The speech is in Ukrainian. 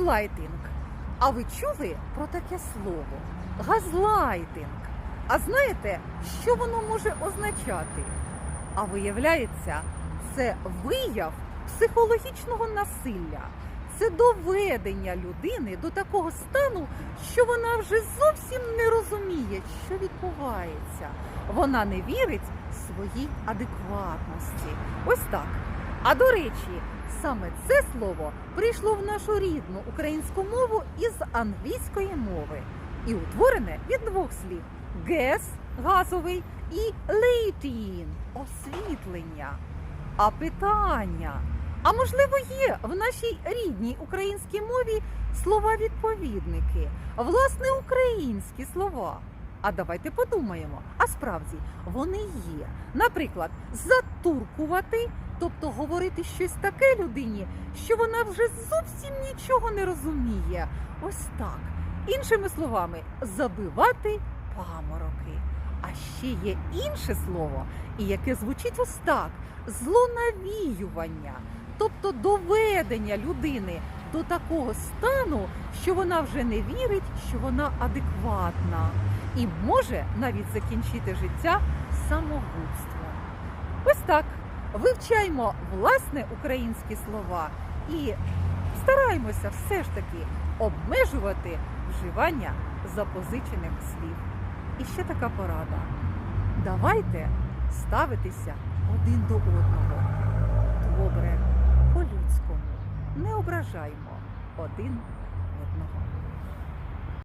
Газлайтинг. А ви чули про таке слово? Газлайтинг. А знаєте, що воно може означати? А виявляється, це вияв психологічного насилля. Це доведення людини до такого стану, що вона вже зовсім не розуміє, що відбувається. Вона не вірить своїй адекватності. Ось так. А до речі, саме це слово прийшло в нашу рідну українську мову із англійської мови і утворене від двох слів: гес газовий і лейтін освітлення. А питання. А можливо, є в нашій рідній українській мові слова-відповідники, власне, українські слова. А давайте подумаємо. А справді вони є. Наприклад, затуркувати, тобто говорити щось таке людині, що вона вже зовсім нічого не розуміє. Ось так. Іншими словами, забивати памороки. А ще є інше слово, і яке звучить ось так: злонавіювання, тобто доведення людини до такого стану, що вона вже не вірить, що вона адекватна, і може навіть закінчити життя самогубством. Ось так. Вивчаємо власне українські слова і стараємося все ж таки обмежувати вживання запозичених слів. І ще така порада. Давайте ставитися один до одного. Добре, по-людському. Не ображаймо один